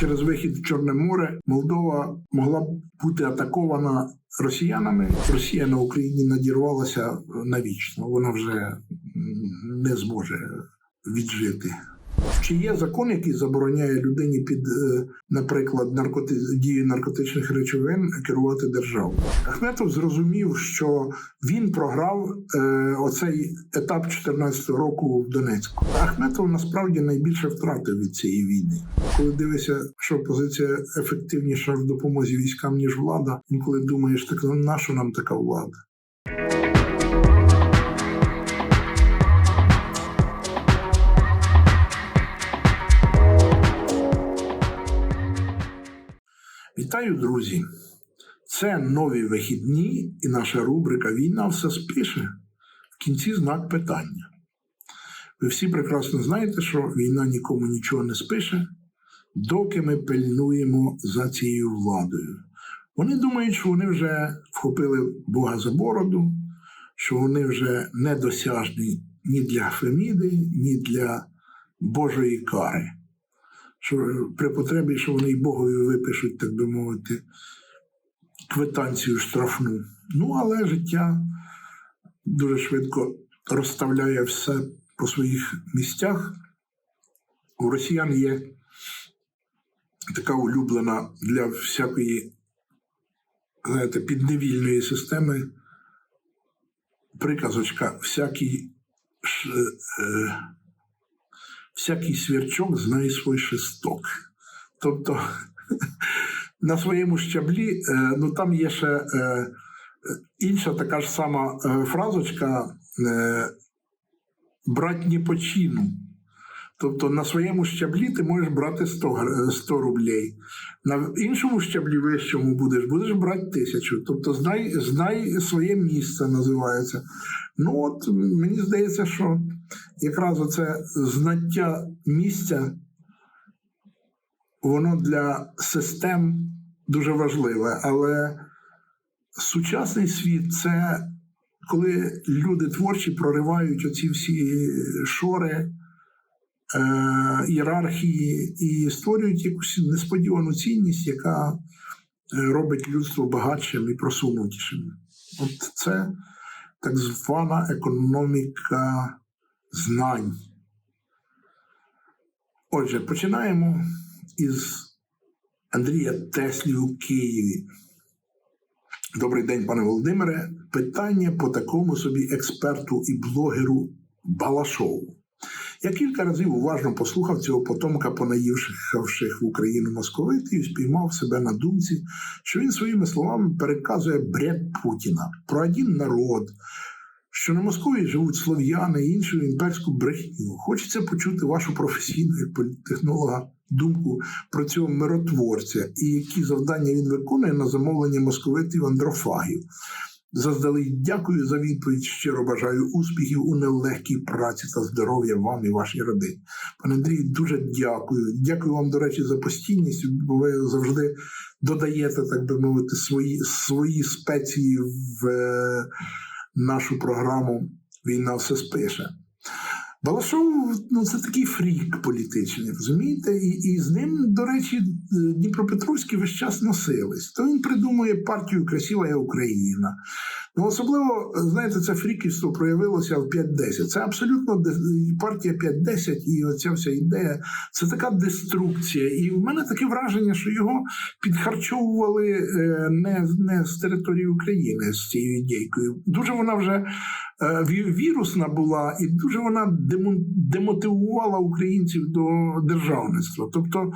через вихід в Чорне море Молдова могла б бути атакована росіянами. Росія на Україні надірвалася навічно. Вона вже не зможе віджити. Чи є закон, який забороняє людині під, е, наприклад, наркоти... дією наркотичних речовин керувати державою? Ахметов зрозумів, що він програв е, оцей етап 14-го року в Донецьку. Ахметов насправді найбільше втратив від цієї війни. Коли дивишся, що опозиція ефективніша в допомозі військам ніж влада, інколи думаєш, так нащо нам така влада? Вітаю, друзі! Це нові вихідні і наша рубрика Війна все спише. В кінці знак питання. Ви всі прекрасно знаєте, що війна нікому нічого не спише, доки ми пильнуємо за цією владою. Вони думають, що вони вже вхопили Бога за бороду, що вони вже недосяжні ні для Феміди, ні для Божої кари що при потребі, що вони й Богові випишуть, так би мовити, квитанцію штрафну. Ну, але життя дуже швидко розставляє все по своїх місцях. У росіян є така улюблена для всякої, знаєте, підневільної системи приказочка, всякий. ш- е, всякий свірчок знає свій шесток. Тобто на своєму щаблі, е, ну там є ще е, інша така ж сама е, фразочка брать не по чину. Тобто на своєму щаблі ти можеш брати 100, гр- 100 рублей. На іншому щаблі вищому будеш, будеш брати тисячу. Тобто знай, знай своє місце називається. Ну от мені здається, що якраз оце знаття місця, воно для систем дуже важливе. Але сучасний світ це коли люди творчі проривають оці всі шори, е, ієрархії і створюють якусь несподівану цінність, яка е, робить людство багатшим і просунутішим. От це так звана економіка знань. Отже, починаємо із Андрія Теслі у Києві. Добрий день, пане Володимире. Питання по такому собі експерту і блогеру Балашову. Я кілька разів уважно послухав цього потомка понаївших в Україну московитів і спіймав себе на думці, що він своїми словами переказує бред Путіна про один народ, що на Московії живуть слов'яни і іншу імперську брехню. Хочеться почути вашу професійну як політтехнолога думку про цього миротворця і які завдання він виконує на замовлення московитів андрофагів. Заздалегідь дякую за відповідь. Щиро бажаю успіхів у нелегкій праці та здоров'я вам і вашій родині. Пане Андрію, дуже дякую. Дякую вам, до речі, за постійність, бо ви завжди додаєте, так би мовити, свої, свої спеції в е, нашу програму Війна все спише. Балашов ну, це такий фрік політичний, розумієте? І, і з ним, до речі, Дніпропетровські весь час носились. То він придумує партію Красива Україна. Ну, особливо, знаєте, це фріківство проявилося в 5-10. Це абсолютно партія 5-10 і оця вся ідея це така деструкція. І в мене таке враження, що його підхарчовували е, не, не з території України з цією ідейкою. Дуже вона вже е, вірусна була, і дуже вона демо- демотивувала українців до державництва. Тобто,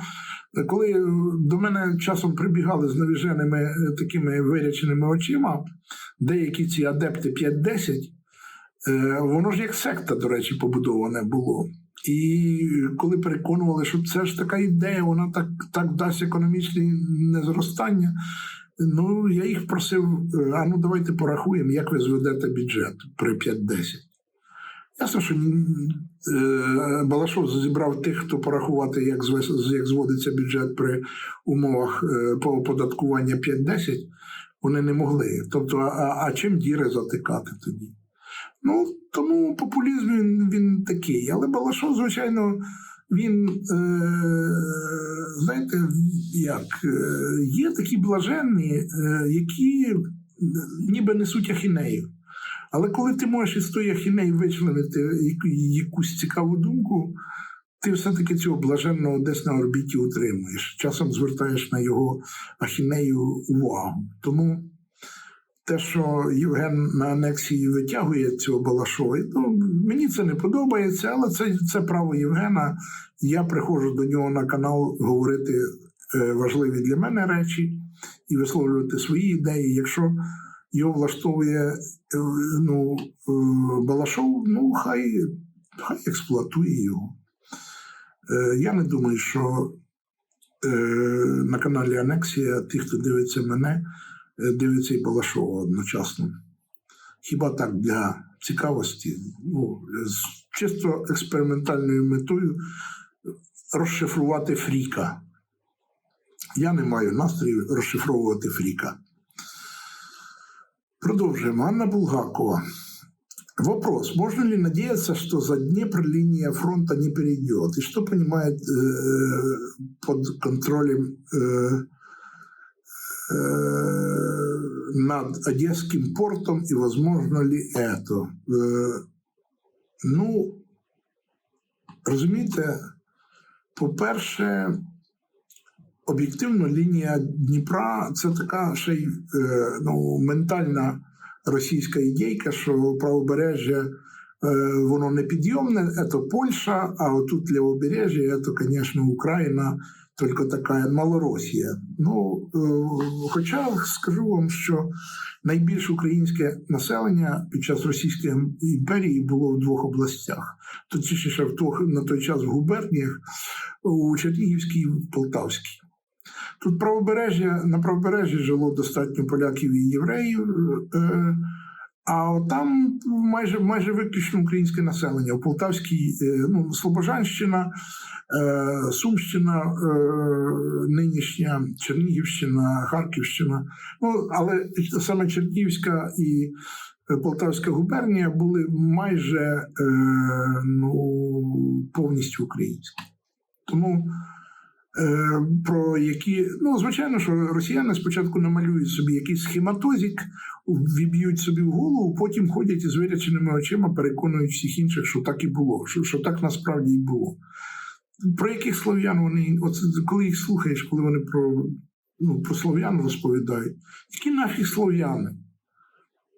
коли е, до мене часом прибігали з навіженими е, такими виряченими очима, деякі ці адепти 5-10, е, воно ж як секта, до речі, побудоване було. І коли переконували, що це ж така ідея, вона так, так дасть економічне незростання. Ну, я їх просив: а ну давайте порахуємо, як ви зведете бюджет при 5-10. Ясно, що е, Балашов зібрав тих, хто порахувати, як, як зводиться бюджет при умовах е, по оподаткування 5-10, вони не могли. Тобто, а- а чим діри затикати тоді? Ну, тому популізм він, він такий. Але Балашов, звичайно, він, е, знаєте, як е, є такі блаженні, е, які ніби несуть ахінею. Але коли ти можеш із тої ахінеї вичленити якусь цікаву думку, ти все-таки цього блаженного десь на орбіті утримуєш. Часом звертаєш на його ахінею увагу. Тому те, що Євген на анексії витягує цього Балашова, ну, мені це не подобається, але це, це право Євгена. Я приходжу до нього на канал говорити е, важливі для мене речі і висловлювати свої ідеї. Якщо його влаштовує е, ну, е, Балашов, ну хай, хай експлуатує його. Е, Я не думаю, що на каналі Анексія ті, хто дивиться мене, дивиться і Балашова одночасно. Хіба так для цікавості, ну, з чисто експериментальною метою розшифрувати Фріка. Я не маю настрою розшифровувати Фріка. Продолжим. Анна Булгакова. Вопрос. Можно ли надеяться, что за Днепр линия фронта не перейдет? И что понимает э, под контролем э, э, над Одесским портом и возможно ли это? Э, ну, розумієте, по-перше, об'єктивно лінія Дніпра це така ще й е, ну, ментальна російська ідейка, що правобережжя е, воно не підйомне, це Польща, а отут лівобережжя, це, звісно, Україна, тільки така Малоросія. Ну, е, хоча скажу вам, що найбільше українське населення під час Російської імперії було в двох областях, точніше в тох, на той час в губерніях, у Чернігівській і в Полтавській. Тут правобережжя на правобережжі жило достатньо поляків і євреїв, е, а там майже майже виключно українське населення. У Полтавській е, ну, Слобожанщина, е, Сумщина, нинішня Чернігівщина, Харківщина. Ну, але саме Чернігівська і Полтавська губернія були майже ну, повністю українські. Тому про які, ну, звичайно, що росіяни спочатку намалюють собі якийсь схематозик, віб'ють собі в голову, потім ходять із виряченими очима, переконують всіх інших, що так і було, що, що так насправді і було. Про яких слов'ян вони, от коли їх слухаєш, коли вони про, ну, про слов'ян розповідають, які нафіг слов'яни?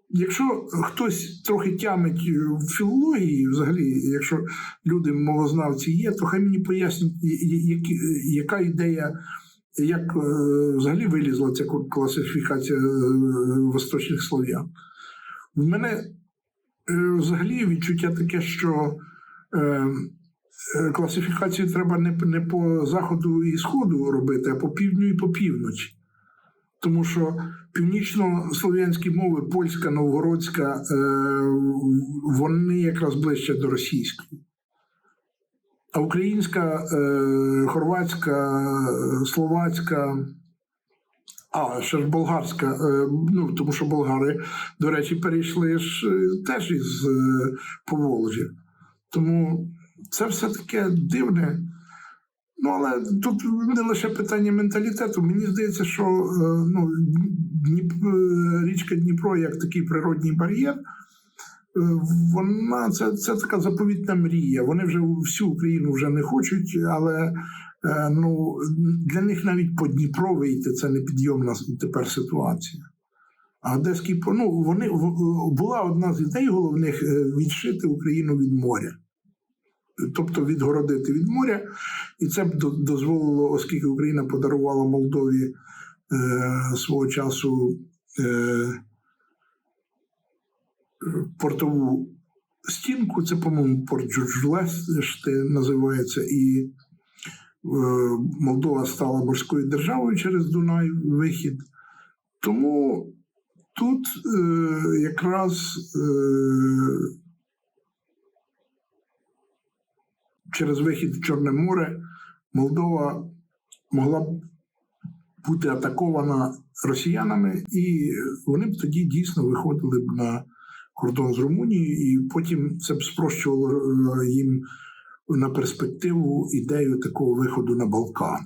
Якщо хтось трохи тямить в філології, взагалі, якщо люди мовознавці є, то хай мені пояснять, яка ідея, як е, взагалі вилізла ця класифікація е, восточних слов'ян. В мене е, взагалі відчуття таке, що е, е, класифікацію треба не по заходу і сходу робити, а по півдню і по півночі. Тому що північно-слов'янські мови, польська, новгородська, е, вони якраз ближче до російської. А українська, е, хорватська, словацька, а ще ж болгарська, е, ну тому що болгари, до речі, перейшли ж теж із Поволжя. Тому це все таке дивне. Ну, але тут не лише питання менталітету. Мені здається, що е, ну, е, річка Дніпро як такий природній бар'єр, е, вона це, це така заповітна мрія. Вони вже всю Україну вже не хочуть, але ну, для них навіть по Дніпро вийти це непідйомна тепер ситуація. А Одеський ну, вони була одна з ідей головних відшити Україну від моря. Тобто відгородити від моря, і це б дозволило, оскільки Україна подарувала Молдові е, свого часу е, портову стінку, це, по-моєму, порт Джорджлешти називається, і е, Молдова стала морською державою через Дунай вихід. Тому тут е, якраз е, через вихід в Чорне море Молдова могла б бути атакована росіянами, і вони б тоді дійсно виходили б на кордон з Румунією, і потім це б спрощувало е, їм на перспективу ідею такого виходу на Балкан.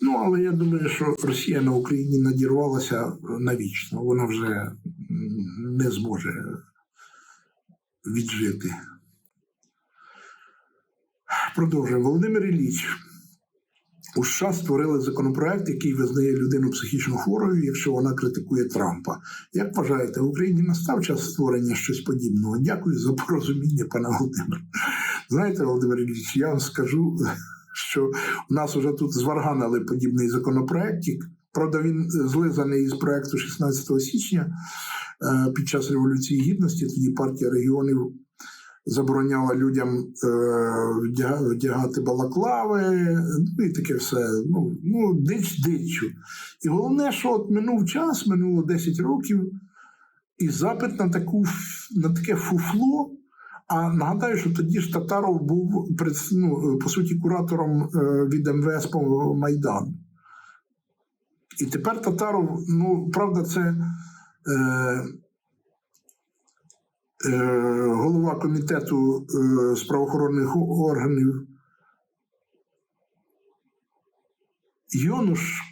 Ну, але я думаю, що Росія на Україні надірвалася навічно. Вона вже не зможе віджити. Продовжуємо. Володимир Ілліч. У США створили законопроект, який визнає людину психічно хворою, якщо вона критикує Трампа. Як вважаєте, в Україні настав час створення щось подібного? Дякую за порозуміння, пане Володимир. Знаєте, Володимир Ілліч, я вам скажу, що у нас вже тут зварганили подібний законопроектик. Правда, він злизаний із проекту 16 січня е, під час Революції Гідності. Тоді партія регіонів забороняла людям е, вдягати балаклави, ну і таке все. Ну, ну дич дичу. І головне, що от минув час, минуло 10 років, і запит на, таку, на таке фуфло. А нагадаю, що тоді ж Татаров був ну, по суті куратором е, від МВС по Майдану. І тепер Татаров, ну, правда, це е, голова комітету е, з правоохоронних органів Йонуш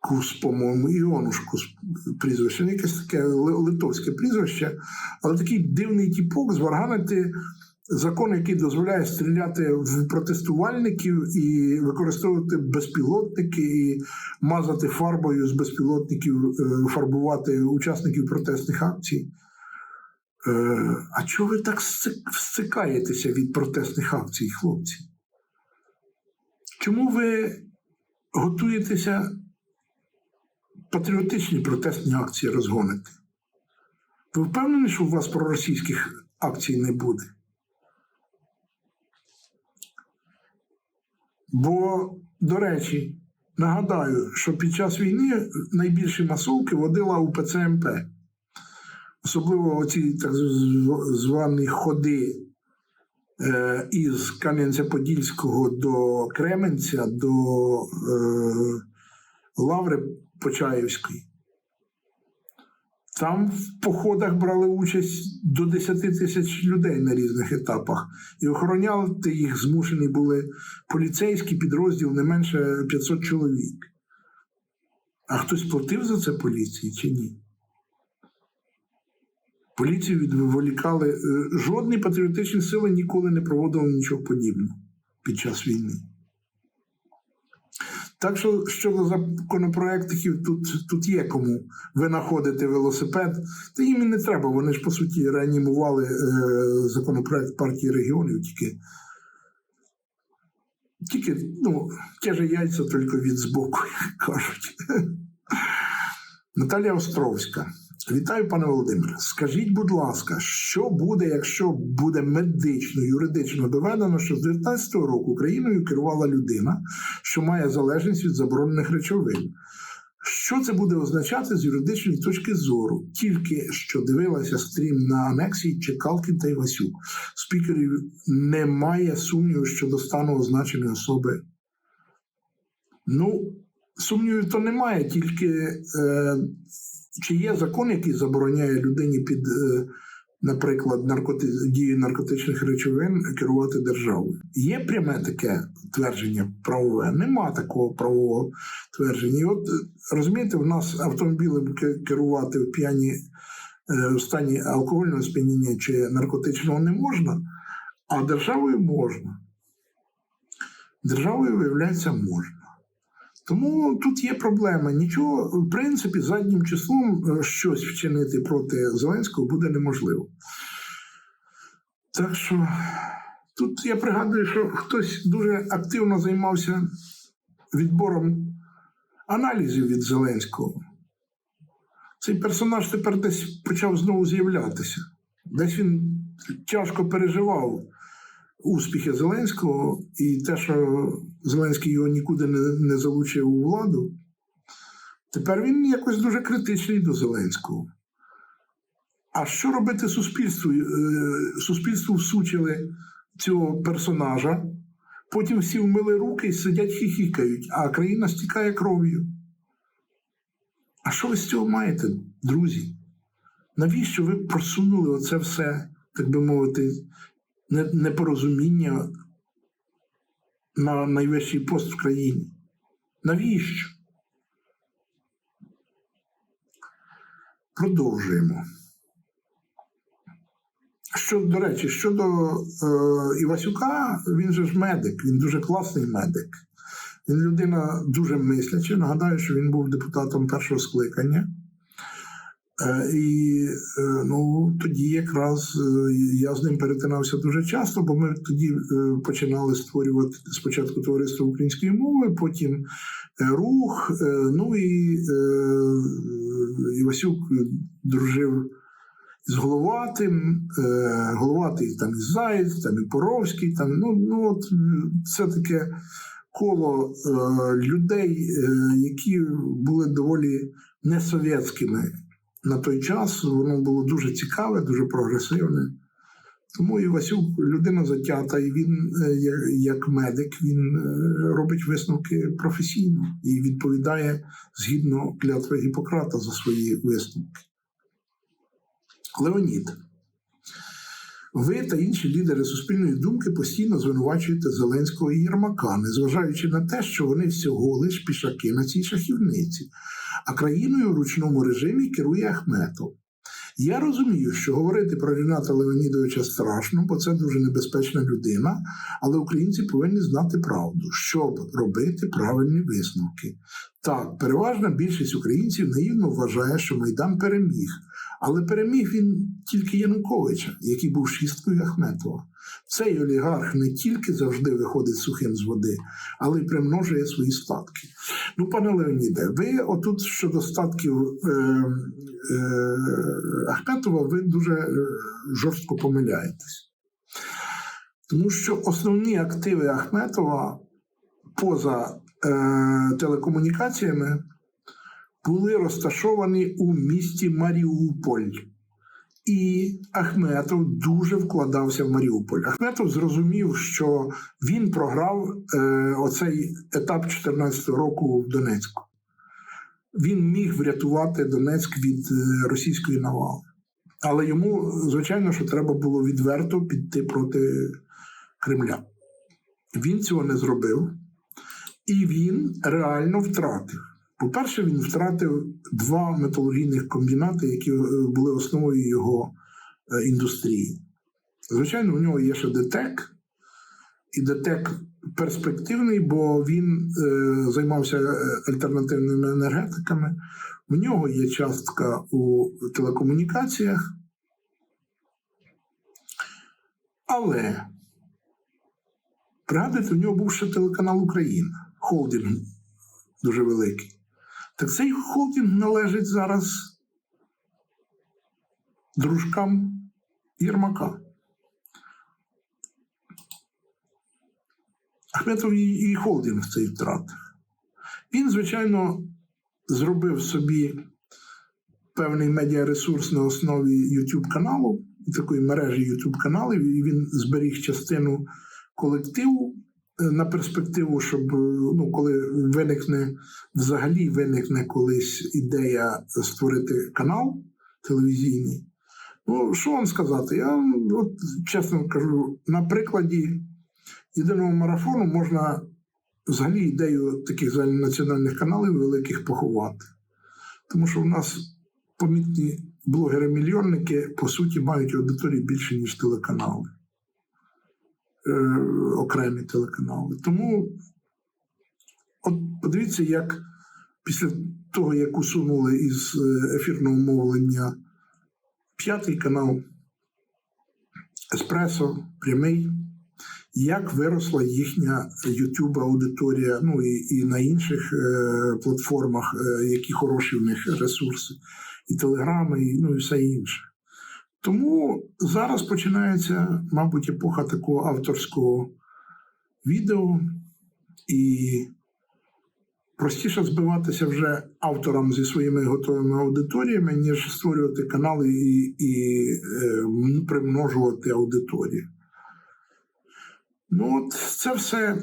Кус, по-моєму, Іонуш Кус прізвище, ну, якесь таке литовське прізвище, але такий дивний тіпок зварганити закон, який дозволяє стріляти в протестувальників і використовувати безпілотники, і мазати фарбою з безпілотників, е, фарбувати учасників протестних акцій. Е, А чого ви так всцикаєтеся від протестних акцій, хлопці? Чому ви готуєтеся патріотичні протестні акції розгонити? Ви впевнені, що у вас проросійських акцій не буде? Бо, до речі, нагадаю, що під час війни найбільші масовки водила УПЦ МП. Особливо оці так звані ходи е, із Кам'янця-Подільського до Кременця, до е, Лаври Почаївської. Там в походах брали участь до 10 тисяч людей на різних етапах. І охороняти їх змушені були поліцейський підрозділ не менше 500 чоловік. А хтось платив за це поліції чи ні? Поліцію відволікали. Е, Жодні патріотичні сили ніколи не проводили нічого подібного під час війни. Так що щодо законопроєктів, тут, тут є кому винаходити велосипед. Та їм і не треба. Вони ж по суті реанімували е, законопроект партії регіонів, тільки, тільки ну, ті ж яйця тільки від збоку, як кажуть. Наталія Островська. Вітаю, пане Володимире. Скажіть, будь ласка, що буде, якщо буде медично, юридично доведено, що з 19-го року Україною керувала людина, що має залежність від заборонених речовин? Що це буде означати з юридичної точки зору? Тільки що дивилася стрім на анексії Чекалкін та Івасюк. Спікерів немає сумніву щодо стану означеної особи. Ну, сумнівів то немає, тільки е, чи є закон, який забороняє людині під, е, наприклад, наркоти... дією наркотичних речовин керувати державою? Є пряме таке твердження правове? Нема такого правового твердження. І от е, розумієте, в нас автомобілем керувати в п'яні е, в стані алкогольного сп'яніння чи наркотичного не можна, а державою можна. Державою, виявляється, можна. Тому тут є проблема. Нічого, в принципі, заднім числом е, щось вчинити проти Зеленського буде неможливо. Так що тут я пригадую, що хтось дуже активно займався відбором аналізів від Зеленського. Цей персонаж тепер десь почав знову з'являтися. Десь він тяжко переживав успіхи Зеленського і те, що Зеленський його нікуди не, не залучив у владу. Тепер він якось дуже критичний до Зеленського. А що робити суспільству? Е, Суспільству всучили цього персонажа, потім всі вмили руки і сидять хіхікають, а країна стікає кров'ю. А що ви з цього маєте, друзі? Навіщо ви просунули оце все, так би мовити, непорозуміння на найвищий пост в країні. Навіщо? Продовжуємо. Що, до речі, щодо е, Івасюка, він же ж медик, він дуже класний медик. Він людина дуже мисляча. Нагадаю, що він був депутатом першого скликання. Е, І е, ну, тоді якраз е, я з ним перетинався дуже часто, бо ми тоді починали створювати спочатку товариство української мови, потім рух. Ну і Івасюк дружив з Головатим, Головатий там і Заєць, там і Поровський. Там, ну, ну от це таке коло людей, які були доволі несовєтськими на той час. Воно було дуже цікаве, дуже прогресивне. Тому Івасюк людина затята, і він, е, як медик, він е, робить висновки професійно і відповідає згідно клятви Гіппократа за свої висновки. Леонід. Ви та інші лідери суспільної думки постійно звинувачуєте Зеленського і Єрмака, незважаючи на те, що вони всього лиш пішаки на цій шахівниці, а країною в ручному режимі керує Ахметов. Я розумію, що говорити про Ріната Леонідовича страшно, бо це дуже небезпечна людина, але українці повинні знати правду, щоб робити правильні висновки. Так, переважна більшість українців наївно вважає, що Майдан переміг, але переміг він тільки Януковича, який був шісткою Ахметова. Цей олігарх не тільки завжди виходить сухим з води, але й примножує свої статки. Ну, пане Леоніде, ви отут щодо статків е, е, Ахметова, ви дуже е, жорстко помиляєтесь. Тому що основні активи Ахметова поза е, телекомунікаціями були розташовані у місті Маріуполь. І Ахметов дуже вкладався в Маріуполь. Ахметов зрозумів, що він програв е, оцей етап 2014 року в Донецьку. Він міг врятувати Донецьк від е, російської навали. Але йому, звичайно, що треба було відверто піти проти Кремля. Він цього не зробив, і він реально втратив. По-перше, він втратив два металургійних комбінати, які е, були основою його е, індустрії. Звичайно, у нього є ще ДТЕК, і ДТЕК перспективний, бо він е, займався е, альтернативними енергетиками. У нього є частка у телекомунікаціях. Але пригадуєте, у нього був ще телеканал Україна, холдинг дуже великий. Так цей холдинг належить зараз дружкам Єрмака. Ахметов і, холдинг цей втратив. Він, звичайно, зробив собі певний медіаресурс на основі YouTube каналу, такої мережі YouTube каналів, і він зберіг частину колективу на перспективу, щоб е, ну, коли виникне взагалі виникне колись ідея створити канал телевізійний. Ну, що вам сказати? Я вам, от, чесно кажу, на прикладі єдиного марафону можна взагалі ідею таких загальнонаціональних каналів великих поховати. Тому що в нас помітні блогери-мільйонники, по суті, мають аудиторії більше, ніж телеканали, е, окремі телеканали. Тому от подивіться, як після того, як усунули із е, ефірного мовлення п'ятий канал Еспресо, прямий, як виросла їхня YouTube аудиторія, ну і, і на інших е, платформах, е, які хороші в них ресурси, і телеграми, і, ну і все інше. Тому зараз починається, мабуть, епоха такого авторського відео, і простіше збиватися вже авторам зі своїми готовими аудиторіями, ніж створювати канали і, і е, примножувати аудиторію. Ну, от це все.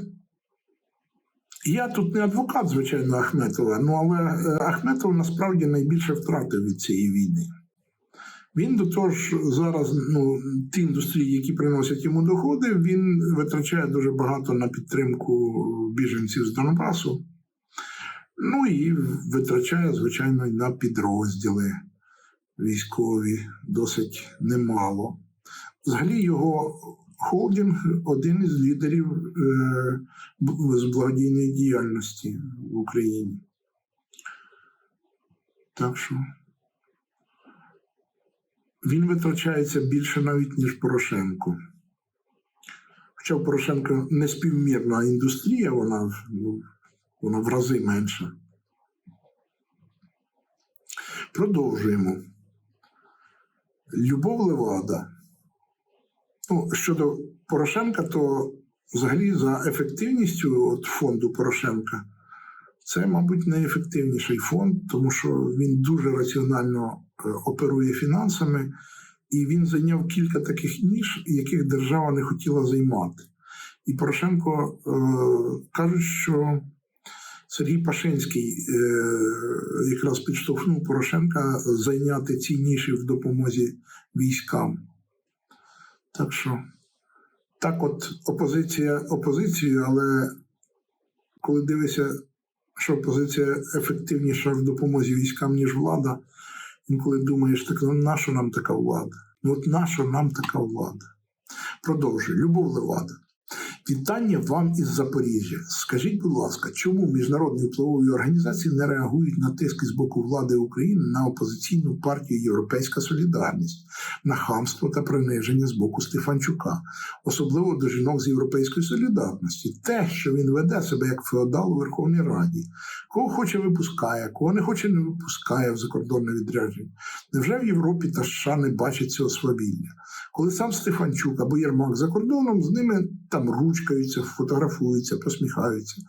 Я тут не адвокат, звичайно, Ахметова, ну але е, Ахметов насправді найбільше втратив від цієї війни. Він до того ж зараз ну, ті індустрії, які приносять йому доходи, він витрачає дуже багато на підтримку біженців з Донбасу. Ну і витрачає, звичайно, на підрозділи військові досить немало. Взагалі, його холдинг один із лідерів е, з благодійної діяльності в Україні. Так що він витрачається більше навіть, ніж Порошенко. Хоча у Порошенка неспівмірна індустрія, вона, ну, вона в рази менша. Продовжуємо. Любов Левада. Ну, щодо Порошенка, то взагалі за ефективністю от фонду Порошенка це, мабуть, найефективніший фонд, тому що він дуже раціонально оперує фінансами, і він зайняв кілька таких ніж, яких держава не хотіла займати. І Порошенко е, кажуть, що Сергій Пашинський е, якраз підштовхнув Порошенка зайняти ці ніші в допомозі військам. Так що, так от опозиція опозицію, але коли дивишся, що опозиція ефективніша в допомозі військам, ніж влада, інколи думаєш, так нащо нам така влада? Ну от нащо нам така влада? Продовжуй. Любов Левада. Вітання вам із Запоріжжя. Скажіть, будь ласка, чому міжнародні впливові організації не реагують на тиски з боку влади України на опозиційну партію Європейська Солідарність, на хамство та приниження з боку Стефанчука, особливо до жінок з Європейської солідарності? Те, що він веде себе як феодал у Верховній Раді, кого хоче випускає, кого не хоче не випускає в закордонне відрядження. Невже в Європі та США не бачать цього свавілля? Коли сам Стефанчук або Єрмак за кордоном, з ними там ручкаються, фотографуються, посміхаються.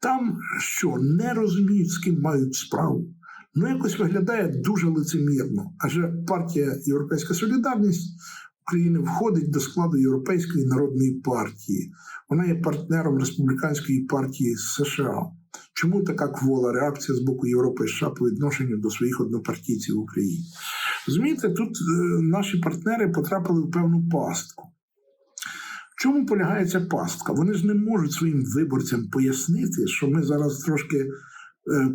Там що не розуміють, з ким мають справу. Ну, якось виглядає дуже лицемірно. Адже партія Європейська Солідарність України входить до складу Європейської народної партії. Вона є партнером республіканської партії США. Чому така квола реакція з боку Європи і США по відношенню до своїх однопартійців в Україні? Розумієте, тут е, наші партнери потрапили в певну пастку. Чому полягає ця пастка? Вони ж не можуть своїм виборцям пояснити, що ми зараз трошки е,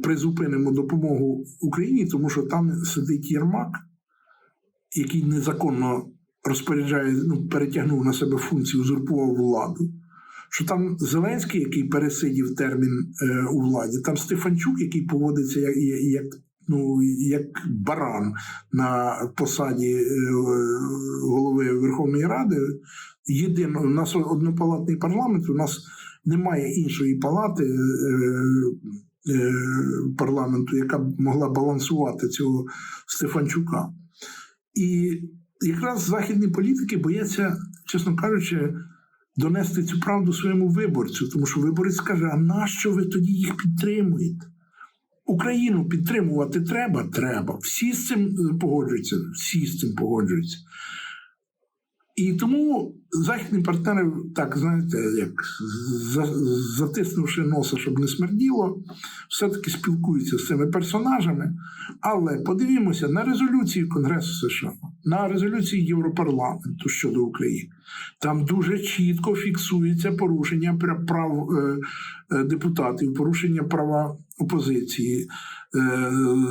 призупинимо допомогу Україні, тому що там сидить Єрмак, який незаконно розпоряджає, ну, перетягнув на себе функцію, узурпував владу. Що там Зеленський, який пересидів термін е, у владі, там Стефанчук, який поводиться як, як, ну, як баран на посаді е, голови Верховної Ради. Єдино, у нас однопалатний парламент, у нас немає іншої палати е, е, парламенту, яка б могла балансувати цього Стефанчука. І якраз західні політики бояться, чесно кажучи, донести цю правду своєму виборцю, тому що виборець каже: а нащо ви тоді їх підтримуєте? Україну підтримувати треба? Треба. Всі з цим погоджуються, всі з цим погоджуються. І тому західні партнери, так знаєте, як затиснувши носа, щоб не смерділо, все-таки спілкуються з цими персонажами. Але подивімося на резолюції Конгресу США, на резолюції Європарламенту щодо України. Там дуже чітко фіксується порушення пра- прав е, е, депутатів, порушення права опозиції,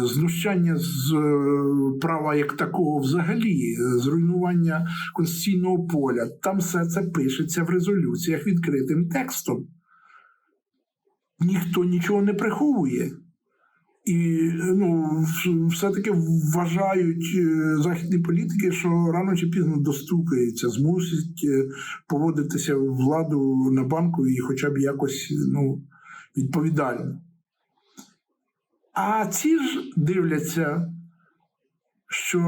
знущання з е, права як такого взагалі, е, зруйнування конституційного поля. Там все це пишеться в резолюціях відкритим текстом. Ніхто нічого не приховує. І ну, все-таки вважають е, західні політики, що рано чи пізно достукаються, змусять е, поводитися владу на банку і хоча б якось ну, відповідально. А ці ж дивляться, що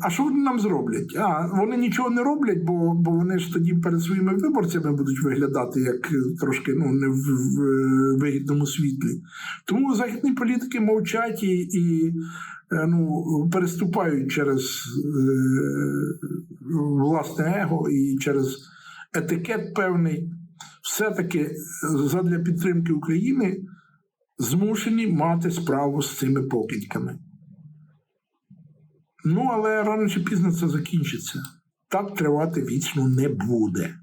а що вони нам зроблять? А вони нічого не роблять, бо, бо вони ж тоді перед своїми виборцями будуть виглядати як е, трошки ну, не в, в е, вигідному світлі. Тому західні політики мовчать і, і е, ну, переступають через е, власне его і через етикет певний. Все-таки задля підтримки України змушені мати справу з цими покидьками. Ну, але рано чи пізно це закінчиться. Так тривати вічно не буде.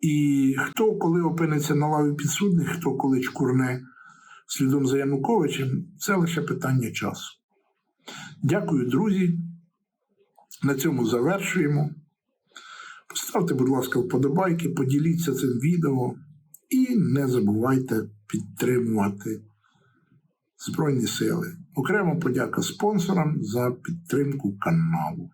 І хто коли опиниться на лаві підсудних, хто коли чкурне слідом за Януковичем, це лише питання часу. Дякую, друзі. На цьому завершуємо. Поставте, будь ласка, вподобайки, поділіться цим відео і не забувайте підтримувати Збройні Сили. Окремо подяка спонсорам за підтримку каналу.